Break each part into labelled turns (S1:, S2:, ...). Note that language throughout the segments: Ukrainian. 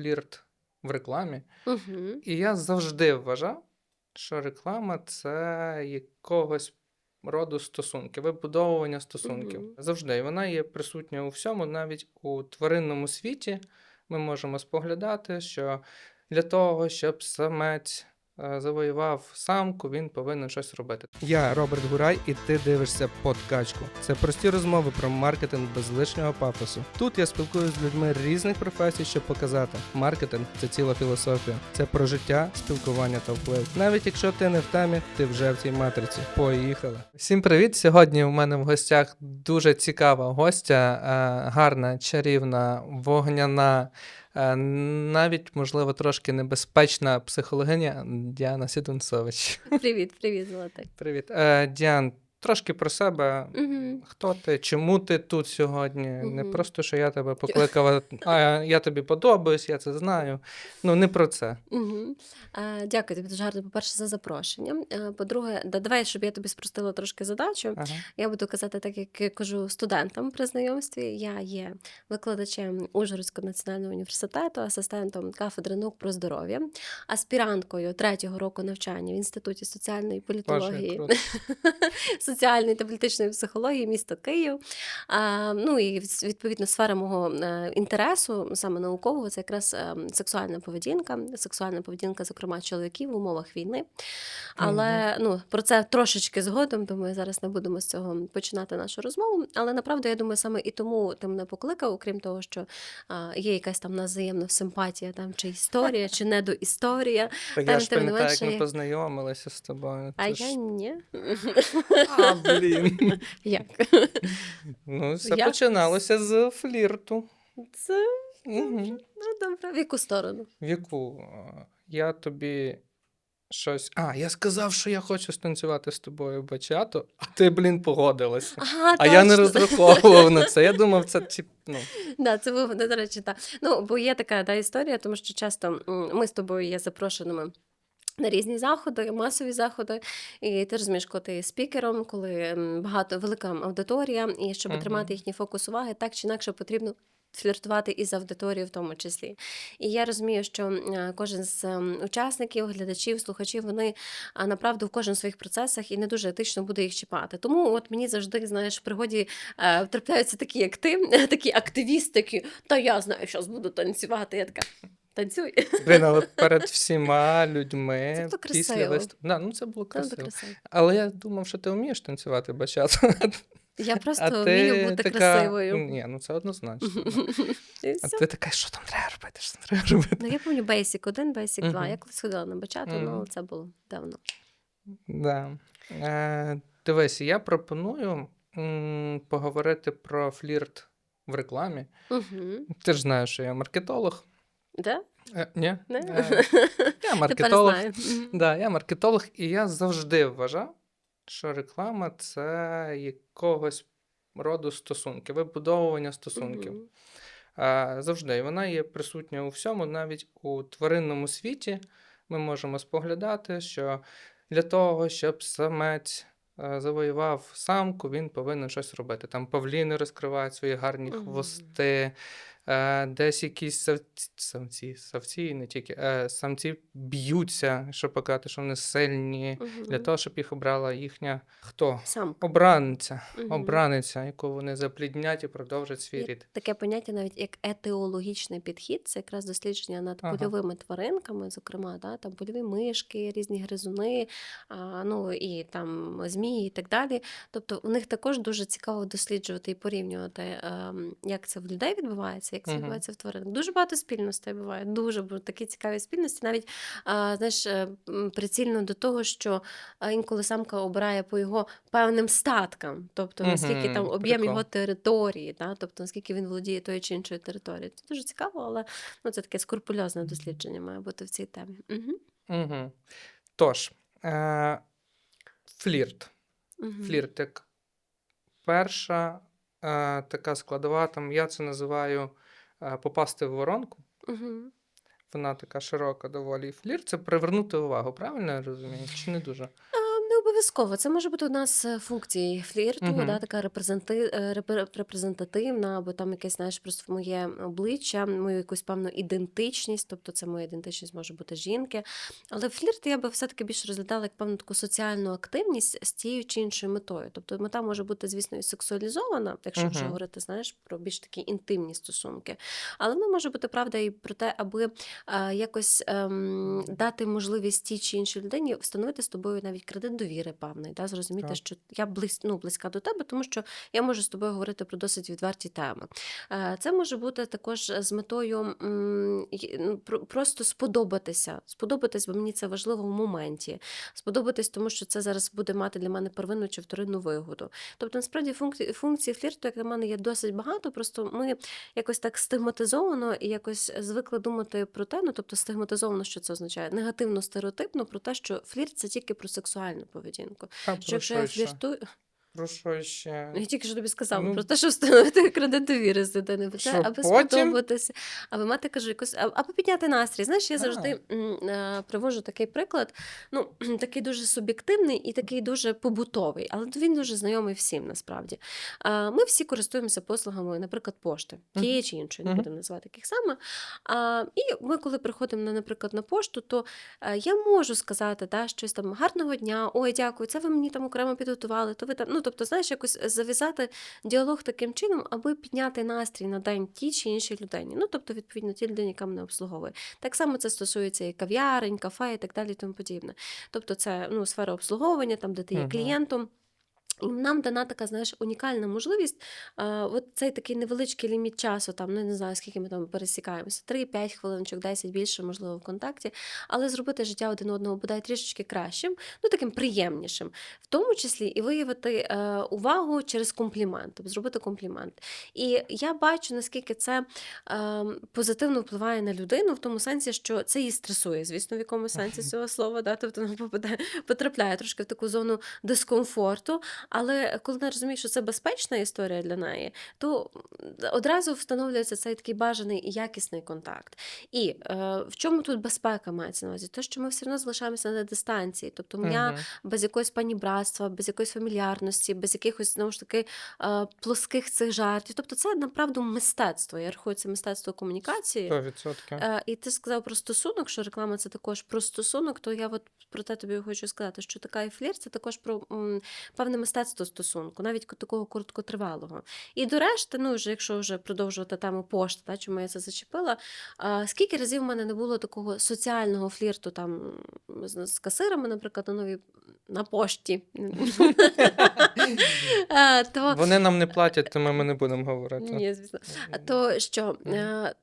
S1: флірт в рекламі.
S2: Угу.
S1: І я завжди вважав, що реклама це якогось роду стосунки, вибудовування стосунків.
S2: Угу.
S1: Завжди. І вона є присутня у всьому, навіть у тваринному світі. Ми можемо споглядати, що для того, щоб самець завоював самку, він повинен щось робити. Я Роберт Гурай, і ти дивишся подкачку. Це прості розмови про маркетинг без лишнього пафосу. Тут я спілкуюся з людьми різних професій, щоб показати. Маркетинг це ціла філософія. Це про життя, спілкування та вплив. Навіть якщо ти не в темі, ти вже в цій матриці. Поїхали. Всім привіт! Сьогодні у мене в гостях дуже цікава гостя, е, гарна, чарівна, вогняна. Е, Навіть, можливо, трошки небезпечна психологиня Діана Сідунцович.
S2: Привіт, привіт, Золотик.
S1: Привіт. Е, Діан, трошки про себе.
S2: Угу.
S1: Хто ти? Чому ти тут сьогодні? Не просто, що я тебе покликала, а я тобі подобаюсь, я це знаю. Ну, не про це.
S2: Угу. Е, дякую тобі дуже гарно, по-перше, за запрошення. По-друге, да, давай, щоб я тобі спростила трошки задачу.
S1: Ага.
S2: Я буду казати, так як я кажу студентам при знайомстві. Я є викладачем Ужгородського національного університету, асистентом кафедри наук про здоров'я, аспіранткою третього року навчання в інституті соціальної політології.
S1: круто.
S2: соціальної та політичної психології, місто Київ. Ну і відповідно сфера мого е, інтересу, саме наукового, це якраз е, сексуальна поведінка, сексуальна поведінка, зокрема чоловіків в умовах війни. Але ну про це трошечки згодом. Думаю, зараз не будемо з цього починати нашу розмову. Але направду я думаю, саме і тому ти мене покликав, окрім того, що є якась там взаємна симпатія, там чи історія, чи недоісторія. Там,
S1: я ж пам'ятаю, як ми познайомилися з тобою.
S2: А я
S1: ж-
S2: ні.
S1: А, блін.
S2: Як?
S1: Ну, все
S2: Я-
S1: починалося з флірту.
S2: Це
S1: Угу.
S2: ну добре. В яку сторону?
S1: В яку я тобі щось. А, я сказав, що я хочу станцювати з тобою бачату, а ти, блін, погодилася.
S2: Ага,
S1: А я не
S2: точно.
S1: розраховував на це. Я думав, це тип, ну.
S2: Да, це був, до речі, так. Ну, бо є така да, історія, тому що часто м, ми з тобою є запрошеними. На різні заходи, масові заходи, і ти розумієш, коли ти спікером, коли багато велика аудиторія, і щоб
S1: Мгм.
S2: тримати їхній фокус уваги, так чи інакше потрібно фліртувати із аудиторією в тому числі. І я розумію, що е, кожен з ем, учасників, глядачів, слухачів, вони направду в кожен своїх процесах і не дуже етично буде їх чіпати. Тому от мені завжди, знаєш, в пригоді е, трапляються такі, як ти, такі активісти, які, та я знаю, зараз буду танцювати. Я така. Танцюй.
S1: Блін, але перед всіма людьми
S2: Це було
S1: після
S2: красиво.
S1: виступу. Да, ну це було
S2: Це буде
S1: красиво.
S2: красиво.
S1: Але я думав, що ти вмієш танцювати бачату.
S2: Я просто вмію бути
S1: така...
S2: красивою.
S1: Ні, ну це однозначно.
S2: І
S1: А
S2: все.
S1: ти така, що там треба робити? Що там треба робити?
S2: Ну, я пам'ятаю Basic 1, Basic 2.
S1: Мгм.
S2: Я колись ходила на бачату,
S1: Мгм.
S2: але це було давно.
S1: Да. Е, дивись, я пропоную м, поговорити про флірт в рекламі.
S2: Угу.
S1: Ти ж знаєш, що я маркетолог.
S2: Да?
S1: Е, ні?
S2: Не?
S1: Е, я маркетолог. Да, я маркетолог, і я завжди вважав, що реклама це якогось роду стосунки, вибудовування стосунків. А, завжди. І вона є присутня у всьому, навіть у тваринному світі. Ми можемо споглядати, що для того, щоб самець е, завоював самку, він повинен щось робити. Там павліни розкривають свої гарні хвости, е, десь якісь савці, самці, савці, і не тільки е, самці б'ються, щоб показати, що вони сильні, для того, щоб їх обрала їхня хто?
S2: Сам.
S1: Обранниця,
S2: Мгм.
S1: обраниця, яку вони запліднять і продовжать свій
S2: Є
S1: рід.
S2: таке поняття навіть як етеологічний підхід, це якраз дослідження над
S1: Ага.
S2: польовими тваринками, зокрема, да, там польові мишки, різні гризуни, а, ну і там змії і так далі. Тобто у них також дуже цікаво досліджувати і порівнювати, ем, як це в людей відбувається, як це відбувається в тварин. Дуже багато спільностей буває, дуже такі цікаві спільності. Навіть знаєш, е, прицільно до того, що інколи самка обирає по його певним статкам, тобто наскільки там об'єм його території, да? тобто наскільки він володіє тою чи іншою територією. Це дуже цікаво, але ну, це таке скрупульозне дослідження має бути в цій темі. Угу.
S1: Угу. Тож, е, флірт.
S2: Угу.
S1: Флірт як перша е, така складова, там я це називаю попасти в воронку.
S2: Угу.
S1: Вона така широка доволі. І Флірт це привернути увагу, правильно я розумію? Чи не дуже?
S2: Обов'язково. Це може бути одна з функцій флірту,
S1: Мгм.
S2: да, така репрезенти, е, репрезентативна, або там якесь, знаєш, просто моє обличчя, мою якусь певну ідентичність, тобто це моя ідентичність може бути жінки. Але флірт я би все-таки більше розглядала як певну таку соціальну активність з тією чи іншою метою. Тобто мета може бути, звісно, і сексуалізована, якщо вже говорити, знаєш, про більш такі інтимні стосунки. Але вона може бути правда і про те, аби е, якось ем, дати можливість тій чи іншій людині встановити з тобою навіть кредит довіри певний, да, зрозуміти,
S1: Так.
S2: що я близь, ну, близька до тебе, тому що я можу з тобою говорити про досить відверті теми. Е, Це може бути також з метою ну, просто сподобатися. Сподобатись, бо мені це важливо в моменті. Сподобатись, тому що це зараз буде мати для мене первинну чи вторинну вигоду. Тобто, насправді, функцій, функцій флірту, як на мене, є досить багато. Просто ми якось так стигматизовано і якось звикли думати про те, ну тобто стигматизовано, що це означає негативно стереотипно про те, що флірт це тільки про сексуальну поведінку.
S1: А
S2: Що якщо я фліртую,
S1: Про що ще?
S2: я тільки що тобі сказала
S1: Ну,
S2: про те, що встановити кредит довіри з дитини, про аби сподобатися, аби мати кажу, якось а- аби підняти настрій. Знаєш, я завжди м, е, привожу такий приклад, ну такий дуже суб'єктивний і такий дуже побутовий, але він дуже знайомий всім насправді. Ми всі користуємося послугами, наприклад, пошти, тієї чи іншої, не будемо називати яких саме. А, І ми, коли приходимо на, наприклад, на пошту, то е, я можу сказати та, щось там гарного дня, ой, дякую, це ви мені там окремо підготували. То ви там, ну тобто, знаєш, якось зав'язати діалог таким чином, аби підняти настрій на день тій чи іншій людині. Ну тобто, відповідно, тій людині, яка мене обслуговує. Так само це стосується і кав'ярень, кафе і так далі, і тому подібне. Тобто, це ну, сфера обслуговування, там, де ти є
S1: Мгм.
S2: клієнтом. І нам дана така, знаєш, унікальна можливість. А, от цей такий невеличкий ліміт часу, там, ну, не знаю, скільки ми там пересікаємося, 3-5 хвилиночок, 10 більше, можливо, в контакті, але зробити життя один одного бодай трішечки кращим, ну таким приємнішим, в тому числі і виявити е, увагу через комплімент, тобто зробити комплімент. І я бачу, наскільки це е, позитивно впливає на людину, в тому сенсі, що це її стресує, звісно, в якомусь сенсі цього слова, да? тобто вона потрапляє трошки в таку зону дискомфорту. Але коли вона розуміє, що це безпечна історія для неї, то одразу встановлюється цей такий бажаний і якісний контакт. І е, в чому тут безпека мається на увазі? Те, що ми все одно залишаємося на дистанції. Тобто я
S1: Мгм.
S2: без якогось панібратства, без якоїсь фамільярності, без якихось знову ж таки е, плоских цих жартів. Тобто, це направду мистецтво. Я рахую, це мистецтво комунікації.
S1: 100%.
S2: Е, І ти сказав про стосунок, що реклама це також про стосунок, то я от про те тобі хочу сказати, що така і флірт це також про м, певне мистецтво стосунку, навіть такого короткотривалого. І до решти, ну вже якщо вже продовжувати тему пошти, та, чому я це зачепила, а, скільки разів в мене не було такого соціального флірту там з, з касирами, наприклад, на новій на пошті.
S1: Вони нам не платять, тому ми не будемо говорити.
S2: ні, звісно. То що,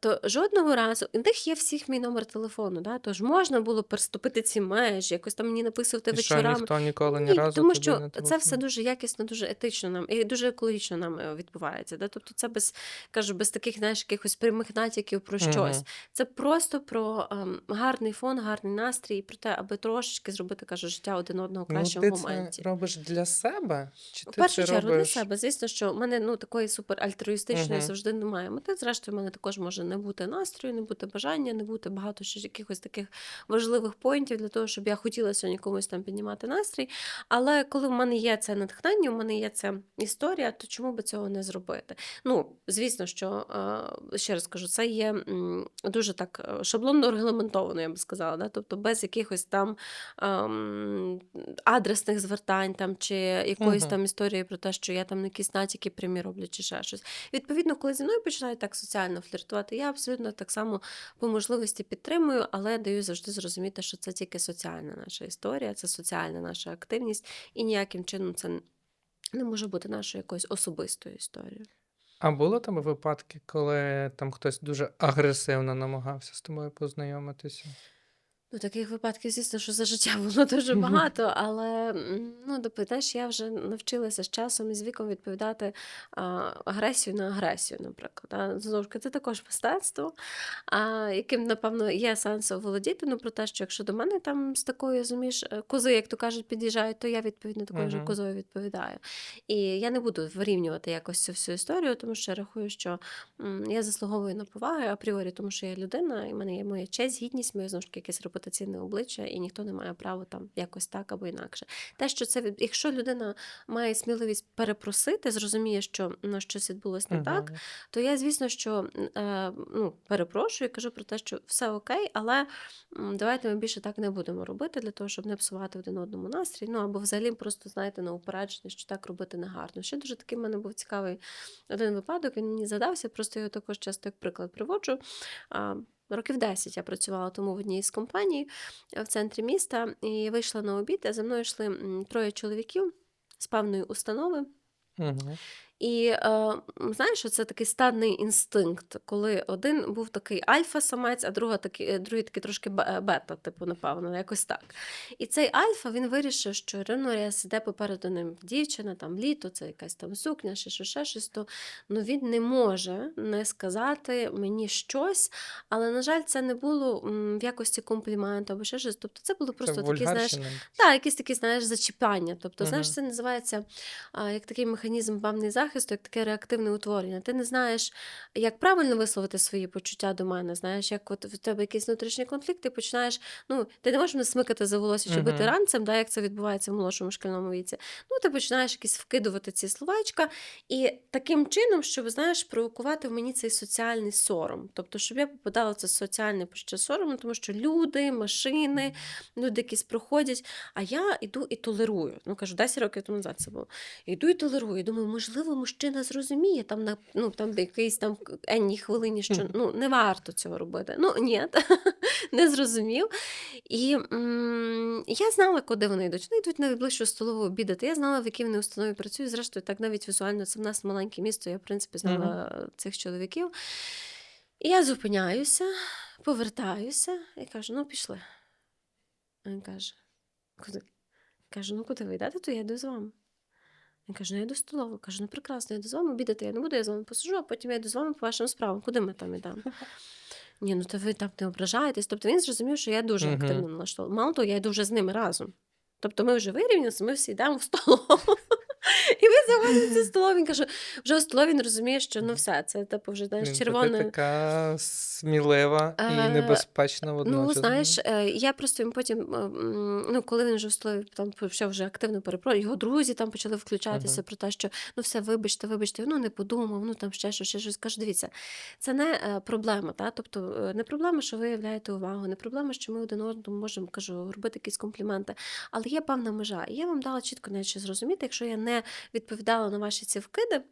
S2: то жодного разу у них є всіх мій номер телефону, да? тож можна було переступити ці межі, якось там мені написувати вечорами.
S1: ніхто ніколи ні разу
S2: тому що це все
S1: телефонував?
S2: Дуже якісно, дуже етично нам і дуже екологічно нам е, відбувається. Да? Тобто це без кажу, без таких знаєш, якихось прямих натяків про щось.
S1: Мгм.
S2: Це просто про ем, гарний фон, гарний настрій, про те, аби трошечки зробити кажу, життя один одного краще
S1: ну,
S2: в
S1: ти
S2: моменті.
S1: це робиш для себе? Чи
S2: В
S1: ти
S2: першу
S1: це
S2: чергу
S1: робиш?
S2: для себе. Звісно, що в мене ну такої супер альтруїстичної
S1: Мгм.
S2: завжди немає. Мети, зрештою, в мене також може не бути настрою, не бути бажання, не бути багато ще якихось таких важливих поінтів для того, щоб я хотіла сьогодні комусь там піднімати настрій. Але коли в мене є це натхнення, в мене є ця історія, то чому би цього не зробити? Ну, звісно, що е, ще раз кажу, це є дуже так е, шаблонно регламентовано, я би сказала. Да? Тобто без якихось там ем, адресних звертань там, чи якоїсь
S1: Мгм.
S2: там історії про те, що я там якісь натяки прямі роблю, чи ще щось. Відповідно, коли зі мною починають так соціально фліртувати, я абсолютно так само по можливості підтримую, але даю завжди зрозуміти, що це тільки соціальна наша історія, це соціальна наша активність, і ніяким чином це не може бути нашою якоюсь особистою історією.
S1: А було там випадки, коли там хтось дуже агресивно намагався з тобою познайомитися?
S2: Ну, таких випадків, звісно, що за життя було дуже багато, але ну, теж я вже навчилася з часом і з віком відповідати а, агресію на агресію, наприклад. А, знову ж таки, це також мистецтво, а, яким, напевно, є сенс оволодіти. Ну, про те, що якщо до мене там з такою, розумієш, е, кози, як то кажуть, під'їжджають, то я відповідно такою
S1: Мгм.
S2: козою відповідаю. І я не буду вирівнювати якось цю всю історію, тому що я рахую, що м, я заслуговую на повагу апріорі, тому що я людина, і в мене є моя честь, гідність, моя знову ж таки якесь репутаційне обличчя, і ніхто не має права там якось так або інакше. Те, що це якщо людина має сміливість перепросити, зрозуміє, що ну, щось відбулось не так, то я, звісно, що е, ну, перепрошую, кажу про те, що все окей, але давайте ми більше так не будемо робити для того, щоб не псувати один одному настрій. Ну або взагалі просто знаєте на упередження, що так робити не гарно. Ще дуже такий в мене був цікавий один випадок. Він мені задався, просто його також часто як приклад приводжу. Років 10 я працювала тому в одній з компаній е, в центрі міста і вийшла на обід, а за мною йшли троє чоловіків з певної установи.
S1: Мгм.
S2: І е, знаєш, це такий стадний інстинкт, коли один був такий альфа-самець, а друга такий, е, другий такий трошки е, бета, типу, напевно, якось так. І цей альфа він вирішив, що Реноріас іде попереду ним дівчина, там літо, це якась там сукня, ще що, ще щось, то ну, він не може не сказати мені щось, але, на жаль, це не було в якості компліменту або ще щось. Тобто це було просто
S1: Це
S2: такі, знаєш, так, якісь такі, знаєш, зачіпання. Тобто, знаєш, це називається а, як такий механізм певний захисту, як таке реактивне утворення. Ти не знаєш, як правильно висловити свої почуття до мене. Знаєш, як от в тебе якийсь внутрішній конфлікт, ти починаєш. Ну, ти не можеш мене смикати за волосся чи бити ранцем, да, як це відбувається в молодшому шкільному віці. Ну, ти починаєш якісь вкидувати ці словечка, і таким чином, щоб знаєш, провокувати в мені цей соціальний сором. Тобто, щоб я попадала в це соціальне почуття сорому, тому що люди, машини, люди якісь проходять. А я йду і толерую. Ну кажу, 10 років тому назад це було. Йду і толерую. Думаю, можливо, мужчина зрозуміє там на ну там в якійсь там енній хвилині, що ну не варто цього робити. Ну ні, не зрозумів. І м, я знала, куди вони йдуть. Вони йдуть на найближчу столову обідати. Я знала, в якій вони установі працюють. Зрештою, так навіть візуально це в нас маленьке місто. Я, в принципі, знала цих чоловіків. І я зупиняюся, повертаюся і кажу: ну, пішли. Він каже, куди? Кажу, ну куди ви йдете, то я йду з вами. Він каже, ну я йду в столову. Кажу, ну прекрасно, я йду з вами обідати, я не буду, я з вами посижу, а потім я йду з вами по вашим справам. Куди ми там йдемо? Ні, ну то ви там не ображаєтесь. Тобто він зрозумів, що я дуже активно налаштована. Мало того, я йду вже з ними разом. Тобто ми вже вирівнялися, ми всі йдемо в столову. І ми заходимо в цю столову. Він каже, вже в столові він розуміє, що ну все, це типу вже знаєш,
S1: Ти
S2: червоне.
S1: така смілива і небезпечна водночас.
S2: Ну, знаєш, е, я просто їм потім, е, ну, коли він вже в столові там почав вже активно перепрошувати, його друзі там почали включатися про те, що ну все, вибачте, вибачте, ну не подумав, ну там ще щось, ще щось. Кажу, дивіться, це не е, проблема, та? тобто не проблема, що ви являєте увагу, не проблема, що ми один одному можемо кажу, робити якісь компліменти, але є певна межа. І я вам дала чітко навіть зрозуміти, якщо я не відповідала на ваші ці вкиди.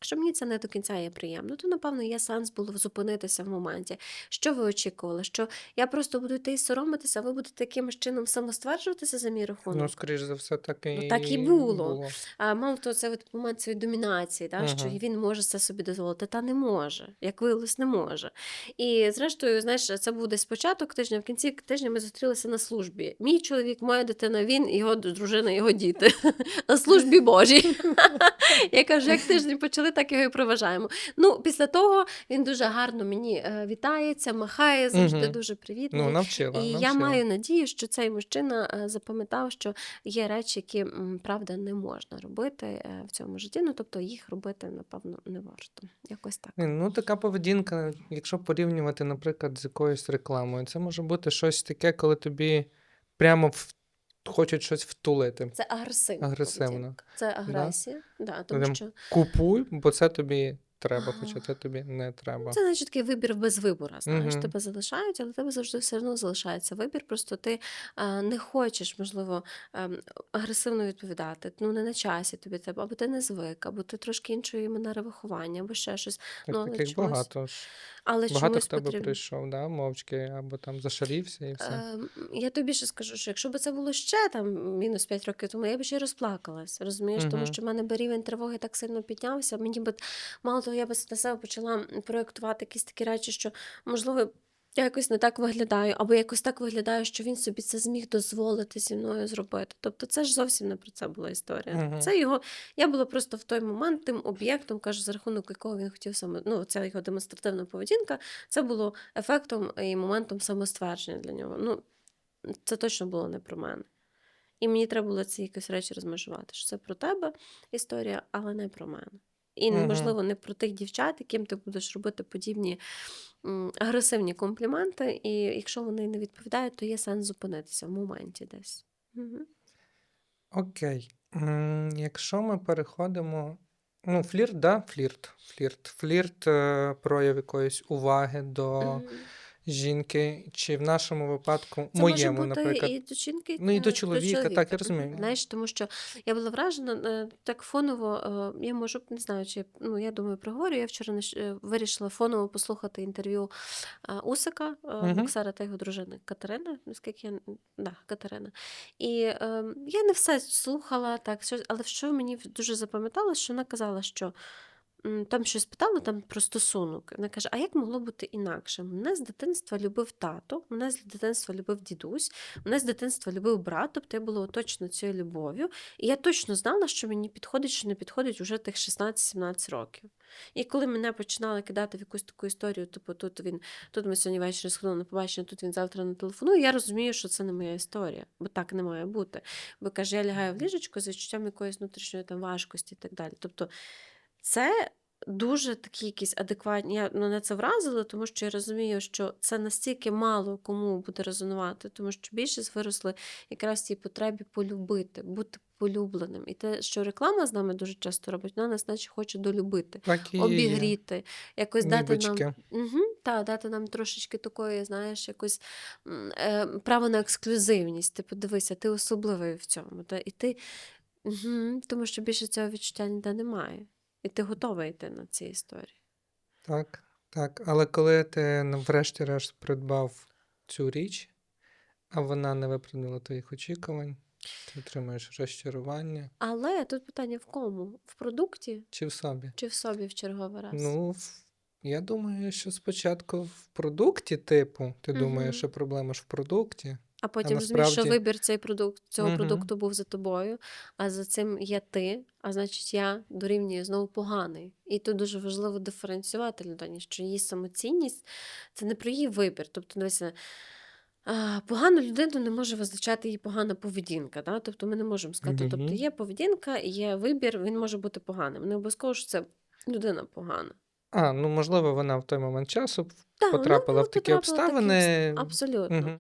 S2: Що мені це не до кінця є приємно, то напевно є сенс було зупинитися в моменті. Що ви очікували? Що я просто буду йти і соромитися, а ви будете якимось чином самостверджуватися за мій рахунок?
S1: Ну, скоріш за все, так і,
S2: Ну, так і було. А мало того, це от момент цієї домінації, та, що він може це собі дозволити, та не може, як виявилось, не може. І зрештою, знаєш, це був десь початок тижня, в кінці тижня ми зустрілися на службі. Мій чоловік, моя дитина, він, його дружина, його діти на службі Божій. Я кажу, як тиждень почали, так його і проважаємо. Ну, після того він дуже гарно мені е, вітається, махає, завжди
S1: Мгм.
S2: дуже привітний.
S1: Ну, навчила.
S2: І я маю надію, що цей мужчина е, запам'ятав, що є речі, які правда не можна робити е, в цьому житті. Ну тобто їх робити, напевно, не варто. Якось так.
S1: Ну, така поведінка, якщо порівнювати, наприклад, з якоюсь рекламою, це може бути щось таке, коли тобі прямо в... хочуть щось втулити.
S2: Це агресивна
S1: Агресивно.
S2: поведінка. Це агресія. Да, тому
S1: Прям
S2: що
S1: Купуй, бо це тобі треба, хоча це тобі не треба.
S2: це значить такий вибір без вибору. Знаєш,
S1: Мгм.
S2: тебе залишають, але тебе завжди все одно залишається вибір. Просто ти е, не хочеш, можливо, ем, агресивно відповідати. Ну не на часі тобі треба, або ти не звик, або ти трошки іншої манери виховання, або ще щось.
S1: Так,
S2: ну,
S1: таких
S2: чомусь
S1: багато ж.
S2: Але
S1: Багато
S2: чомусь
S1: тебе
S2: потрібно.
S1: прийшов, да, мовчки, або там зашарівся і все.
S2: Ем, Я тобі більше скажу, що якщо б це було ще там мінус 5 років тому, я б ще й розплакалась. Розумієш, тому що в мене би рівень тривоги так сильно піднявся. Мені би мало того, я би на себе почала проєктувати якісь такі речі, що можливо. Я якось не так виглядаю, або якось так виглядаю, що він собі це зміг дозволити зі мною зробити. Тобто, це ж зовсім не про це була історія.
S1: Мгм.
S2: Це його. Я була просто в той момент тим об'єктом, кажу, за рахунок якого він хотів саме. Ну, ця його демонстративна поведінка. Це було ефектом і моментом самоствердження для нього. Ну, це точно було не про мене. І мені треба було ці якісь речі розмежувати. Що це про тебе історія, але не про мене. І,
S1: Мгм.
S2: можливо, не про тих дівчат, яким ти будеш робити подібні агресивні компліменти. І якщо вони не відповідають, то є сенс зупинитися в моменті десь.
S1: Окей. Якщо ми переходимо. Ну, флірт, да, флірт. Флірт. Флірт, е, прояв якоїсь уваги до
S2: Мгм.
S1: Жінки, чи в нашому випадку,
S2: Це може
S1: моєму,
S2: бути
S1: наприклад.
S2: і до жінки,
S1: Ну, і до
S2: е,
S1: чоловіка, так, я розумію.
S2: Знаєш, тому що я була вражена е, так фоново. е, Я можу не знаю, чи ну я думаю, проговорю. Я вчора вирішила фоново послухати інтерв'ю Усика,
S1: Мгм.
S2: боксера та його дружини Катерини. Наскільки я да, Катерина. І е, я не все слухала так, але що мені дуже запам'яталося, що вона казала, що. Там щось питали там про стосунок. Вона каже: а як могло бути інакше? Мене з дитинства любив тато, мене з дитинства любив дідусь, Мене з дитинства любив брат, тобто я була оточена цією любов'ю. І я точно знала, що мені підходить, що не підходить уже тих 16-17 років. І коли мене починали кидати в якусь таку історію, типу, тут він, тут ми сьогодні ввечері сходили на побачення, тут він завтра не телефонує, я розумію, що це не моя історія, бо так не має бути. Бо каже, я лягаю в ліжечко з відчуттям якоїсь внутрішньої там важкості і так далі. Тобто це дуже такі якісь адекватні. Я мене це вразило, тому що я розумію, що це настільки мало кому буде резонувати, тому що більшість виросли якраз цій потребі полюбити, бути полюбленим. І те, що реклама з нами дуже часто робить, вона нас наче хоче долюбити,
S1: Так і
S2: обігріти, якось дати
S1: Нібочки.
S2: нам. Угу, та, дати нам трошечки такої, знаєш, якось е, право на ексклюзивність. Ти подивися, ти особливий в цьому. Та, і ти, угу, тому що більше цього відчуття ніде немає. І ти готовий йти на ці історії.
S1: Так, так. Але коли ти ну, врешті-решт придбав цю річ, а вона не виправдала твоїх очікувань, ти отримуєш розчарування
S2: Але тут питання в кому? В продукті
S1: чи в собі.
S2: чи в собі в черговий раз?
S1: Ну, я думаю, що спочатку в продукті, типу, ти думаєш, що проблема ж в продукті.
S2: А потім розумієш, що вибір цей продукт, цього
S1: Мгм.
S2: продукту був за тобою, а за цим є ти, а значить, я дорівнюю знову поганий. І тут дуже важливо диференціювати людині, що її самоцінність це не про її вибір. Тобто, дивися, погану людину не може визначати її погана поведінка. Да? Тобто ми не можемо сказати, тобто є поведінка, є вибір, він може бути поганим. Не обов'язково, що це людина погана.
S1: А, ну можливо, вона в той момент часу
S2: вона
S1: потрапила в такі
S2: потрапила в такі
S1: обставини.
S2: Абсолютно.
S1: Мгм.